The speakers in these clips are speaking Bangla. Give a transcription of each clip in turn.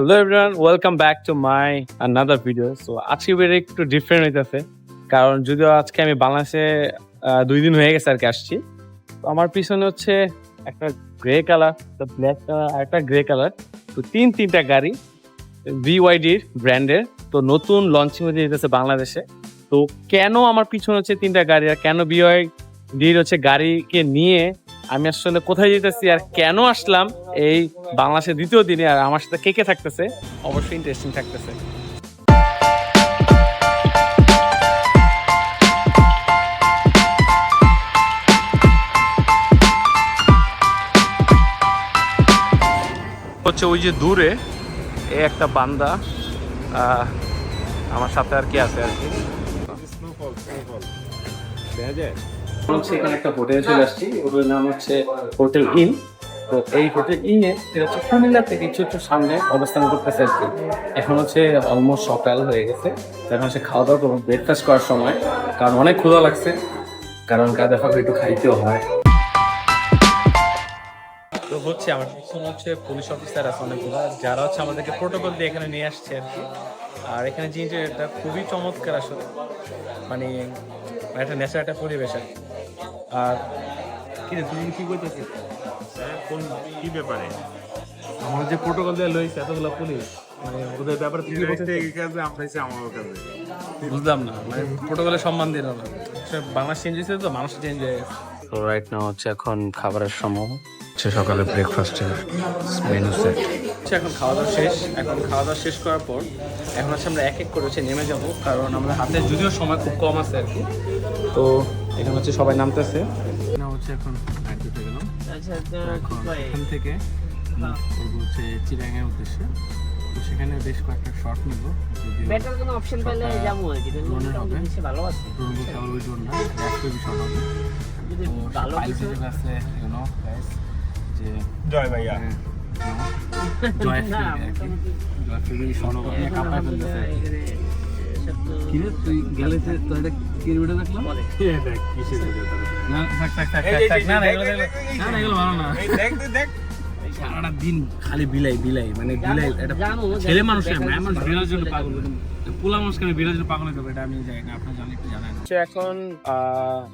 Hello everyone welcome back to my another video so আজকে ভিডিও একটু ডিফারেন্ট হইতেছে। কারণ যদিও আজকে আমি বাংলাদেশে দুই দিন হয়ে গেছে আর কি আসছি। তো আমার পিছনে হচ্ছে একটা গ্রে কালার ব্ল্যাক কালার আর একটা গ্রে কালার তো তিন তিনটা গাড়ি বিওয়াইডির ব্র্যান্ডের তো নতুন লঞ্চিং হতে যেতেছে বাংলাদেশে। তো কেন আমার পিছনে হচ্ছে তিনটা গাড়ি আর কেন বিওয়াইডির হচ্ছে গাড়িকে নিয়ে আমি আসলে কোথায় যেতেছি আর কেন আসলাম এই বাংলাদেশের দ্বিতীয় দিনে আর আমার সাথে কে কে থাকতেছে? অবশ্যই ইন্টারেস্টিং থাকতেছে। হচ্ছে ওই যে দূরে এ একটা বান্দা আমার সাথে আর কি আছে আর কি? হচ্ছে এখানে একটা হোটেলে চলে আসছি। ওটার নাম হচ্ছে হোটেল ইন তো এই হোটেল ইনে এটা কুমিল্লা থেকে একটু একটু সামনে অবস্থান করতেছে আর কি। এখন হচ্ছে অলমোস্ট সকাল হয়ে গেছে। এখন হচ্ছে খাওয়া দাওয়া করব ব্রেকফাস্ট করার সময়। কারণ অনেক ক্ষুধা লাগছে। কারণ কাদা ফাঁকা একটু খাইতেও হয়। তো হচ্ছে আমার পিছনে হচ্ছে পুলিশ অফিসার আছে অনেকগুলো। যারা হচ্ছে আমাদেরকে প্রোটোকল দিয়ে এখানে নিয়ে আসছে আর কি। আর এখানে জিনিসটা এটা খুবই চমৎকার আসলে। মানে একটা ন্যাচারাল একটা পরিবেশ আর তুমি কি করতেছিস হ্যাঁ, কোন কি ব্যাপারে? আমার যে প্রোটোকল দিয়ে লইছে এতগুলো পুলিশ মানে ওদের ব্যাপারে তুই কি এই কাজে আমরা এসে আমার কাজে বুঝলাম না মানে প্রোটোকলে সম্মান দিল না বাংলা চেঞ্জ হয়েছে তো? মানুষ চেঞ্জ হয়ে গেছে। তো রাইট নাও হচ্ছে এখন খাবারের সময় হচ্ছে সকালে ব্রেকফাস্টের মেনু সেট এখন খাওয়া দাওয়া শেষ। এখন খাওয়া দাওয়া শেষ করার পর এখন হচ্ছে আমরা এক এক করে হচ্ছে নেমে যাব কারণ আমাদের হাতে যদিও সময় খুব কম আছে আর কি তো এখানে হচ্ছে সবাই নামতেছে। হচ্ছে এখন আইডিতে গেলাম। এখন এখান থেকে করব হচ্ছে চিরাঙের উদ্দেশ্যে। তো সেখানে বেশ কয়েকটা শর্ট নিব বেটার কোনো অপশন পেলে যাব আর কি মনে হবে। ভালো আছে ড্রোন বলতে আবার ওই ড্রোন না এক কেবি হবে। যদি তো ভালো ফাইল কিছু আছে ইউ নো গাইস যে জয় ভাইয়া। হ্যাঁ, জয় জয় ফিল্ড শর্ট হবে কাপায় ফেলতেছে সারাটা দিন খালি বিলাই বিলাই মানে বিলাই এটা ছেলে মানুষ দেখা মানুষ যাচ্ছে। জন্য পাগল। পোলা মানুষ কেন বিড়ালের জন্য পাগল হয়ে এটা আমি জানি না আপনার জানেন একটু জানেন এখন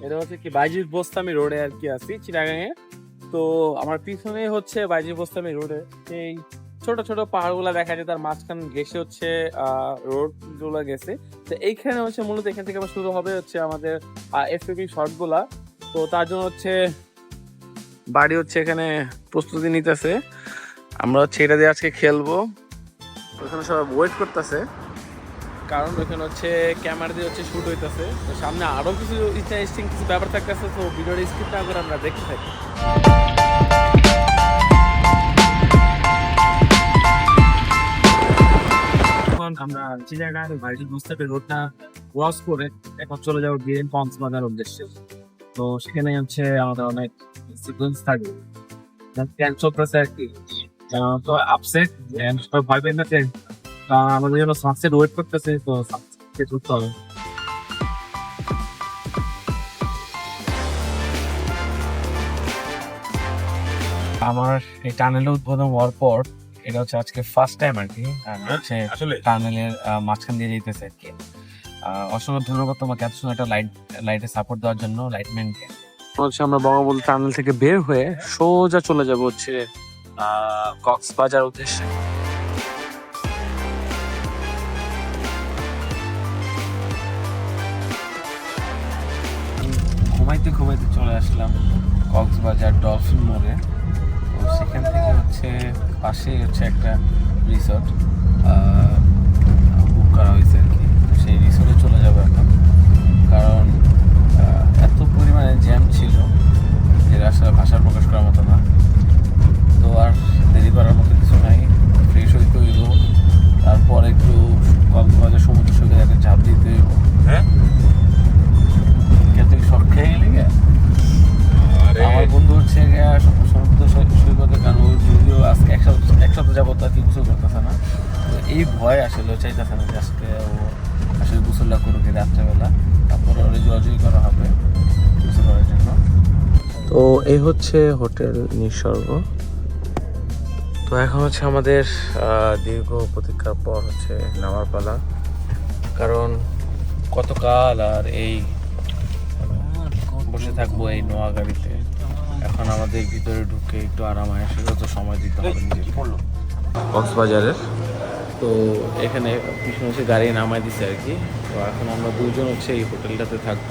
এটা হচ্ছে কি বাইজির বোস্তামি রোডে আর কি আছি চিটাগাঙে তো আমার পিছনে হচ্ছে বাইজির বোস্তামি রোডে। সেই ছোট ছোট পাহাড় পাহাড়গুলো দেখা যায়, তার মাঝখান ঘেসে হচ্ছে রোডগুলো গেছে। তো এইখানে হচ্ছে মূলত এখান থেকে শুরু হবে হচ্ছে আমাদের এফএবি শর্টগুলা তো তার জন্য হচ্ছে বাড়ি হচ্ছে এখানে প্রস্তুতি নিতেছে। আমরা হচ্ছে এটা দিয়ে আজকে খেলব। ওখানে সবাই ওয়েট করতেছে। কারণ ওখানে হচ্ছে ক্যামেরা দিয়ে হচ্ছে শুট হইতেছে। তো সামনে আরও কিছু ইন্টারেস্টিং কিছু ব্যাপার থাকতেছে, তো ভিডিওর স্কিপ না করে আমরা দেখতে থাকি। এখন আমরা বাড়িটি বুঝতে পেরে রোডটা ক্রস করে এখন চলে যাব বিএন কক্সবাজার উদ্দেশ্যে। তো সেখানে হচ্ছে আমাদের অনেক সিকোয়েন্স থাকবে। আর কি। তো আপসেট সবাই না যে, আমাদের জন্য ওয়েট করতেছে তো হবে। আমার এই টানেলের উদ্বোধন হওয়ার পর এটা হচ্ছে আজকে ফার্স্ট টাইম আর কি হচ্ছে আসলে টানেলের মাঝখান দিয়ে যেতেছে আর কি অসংখ্য ধন্যবাদ তোমাকে এত সময় একটা লাইট লাইটে সাপোর্ট দেওয়ার জন্য লাইটম্যানকে হচ্ছে আমরা বঙ্গবন্ধু টানেল থেকে বের হয়ে সোজা চলে যাব হচ্ছে কক্সবাজার উদ্দেশ্যে। ঘুমাইতে ঘুমাইতে চলে আসলাম কক্সবাজার ডলফিন মোড়ে তো সেখান থেকে হচ্ছে পাশেই হচ্ছে একটা রিসর্ট বুক করা হয়েছে আর কি। সেই রিসর্টে চলে যাব এখন। কারণ এত পরিমাণে জ্যাম ছিল যে রাস্তা ভাষা প্রকাশ করার মতো না। এই ভয় আসলে চাইতেছে না যে আজকে ও আসলে গোসলটা করুক রাত্রেবেলা। তারপর ওর জোয়াজুই করা হবে গোসল করার জন্য। তো এই হচ্ছে হোটেল নিসর্গ। তো এখন হচ্ছে আমাদের দীর্ঘ প্রতীক্ষার পর হচ্ছে নামার পালা। কারণ কতকাল আর এই বসে থাকব এই নোয়া গাড়িতে এখন আমাদের ভিতরে ঢুকে একটু আরাম আয়েসেরও তো সময় দিতে হবে কক্সবাজারের তো এখানে পিছনে হচ্ছে গাড়ি নামাই দিছে আর কি। তো এখন আমরা দুজন হচ্ছে এই হোটেলটাতে থাকব।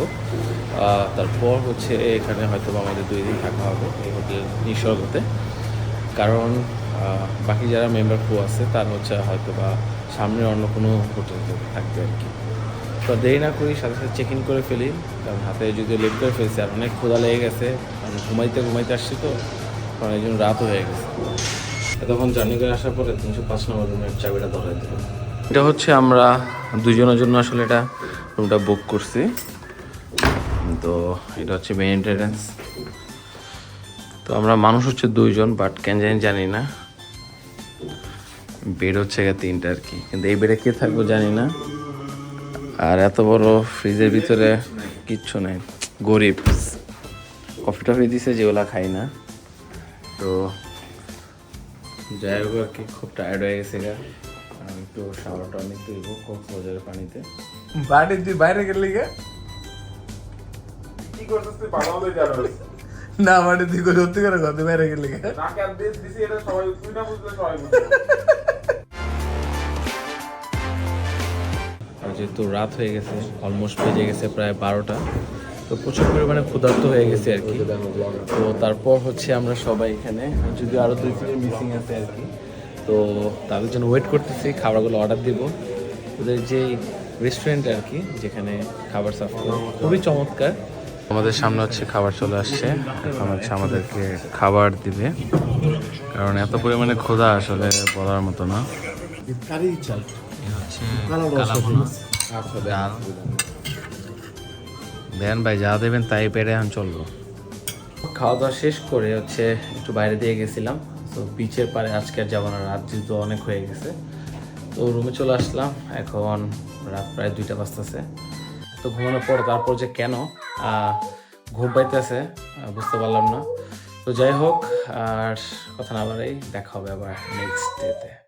তারপর হচ্ছে এখানে হয়তো আমাদের দুই দিন থাকা হবে এই হোটেল নিসর্গতে। কারণ বাকি যারা মেম্বার ক্রু আছে, তার হচ্ছে হয়তো বা সামনে অন্য কোনো হোটেল থাকবে আর কি। তো দেরি না করি, সাথে সাথে চেক ইন করে ফেলি। কারণ হাতে যদি লেট করে ফেলছি, আর অনেক ক্ষুধা লেগে গেছে। আমি ঘুমাইতে ঘুমাইতে আসছি তো, কারণ এই জন্য রাত হয়ে গেছে। তখন জার্নি করে আসার পরে তিনশো পাঁচ নম্বর রুমের চাবিটা ধরাই দিল। এটা হচ্ছে আমরা দুজনের জন্য আসলে এটা রুমটা বুক করছি। তো এটা হচ্ছে মেন এন্ট্রেন্স তো আমরা মানুষ হচ্ছে দুইজন বাট কেন জানি জানি না। বেড হচ্ছে তিনটা আর কি। কিন্তু এই বেডে কে থাকব জানি না। আর এত বড় ফ্রিজের ভিতরে কিচ্ছু নেই। গরিব। কফি টফি দিছে যেগুলা খাই না। তো যাই হোক আর কি খুব টায়ার্ড হয়ে গেছে গা। আমি একটু শাওয়ার টনিক দিব কক্সবাজারের পানিতে। বাড়ি তুই বাইরে গেলি গে? কি করছিস তুই? ভালো হতে জানোস না বাড়ি তুই করে সত্যি করে ঘর বাইরে গেলি গে? নাকে আর দিস দিছি এটা সবাই তুই না বুঝলে সবাই বুঝবে। যেহেতু রাত হয়ে গেছে অলমোস্ট বেজে গেছে প্রায় বারোটা। তো প্রচুর পরিমাণে ক্ষুধার্ত হয়ে গেছে আর কি। তো তারপর হচ্ছে আমরা সবাই এখানে যদি আরও দুই তিনজন মিসিং আছে আর কি তো তাদের জন্য ওয়েট করতেছি খাবারগুলো অর্ডার দিব। ওদের যে রেস্টুরেন্ট আর কি যেখানে খাবার সার্ভ করে। খুবই চমৎকার। আমাদের সামনে হচ্ছে খাবার চলে আসছে। এখন হচ্ছে আমাদেরকে খাবার দিবে। কারণ এত পরিমাণে ক্ষুধা আসলে বলার মতো না। কারি চাল। হচ্ছে দেন ভাই, যা দেবেন তাই পেরে এখন চলবো। খাওয়া দাওয়া শেষ করে হচ্ছে একটু বাইরে দিয়ে গেছিলাম। তো বিচের পারে আজকে আর যাব না, রাত যেহেতু অনেক হয়ে গেছে। তো রুমে চলে আসলাম, এখন রাত প্রায় দুইটা বাজতেছে। তো ঘুমানোর পর, তারপর যে কেন ঘুম পাইতেছে বুঝতে পারলাম না। তো যাই হোক, আর কথা না বাড়াই, দেখা হবে আবার নেক্সট ডেতে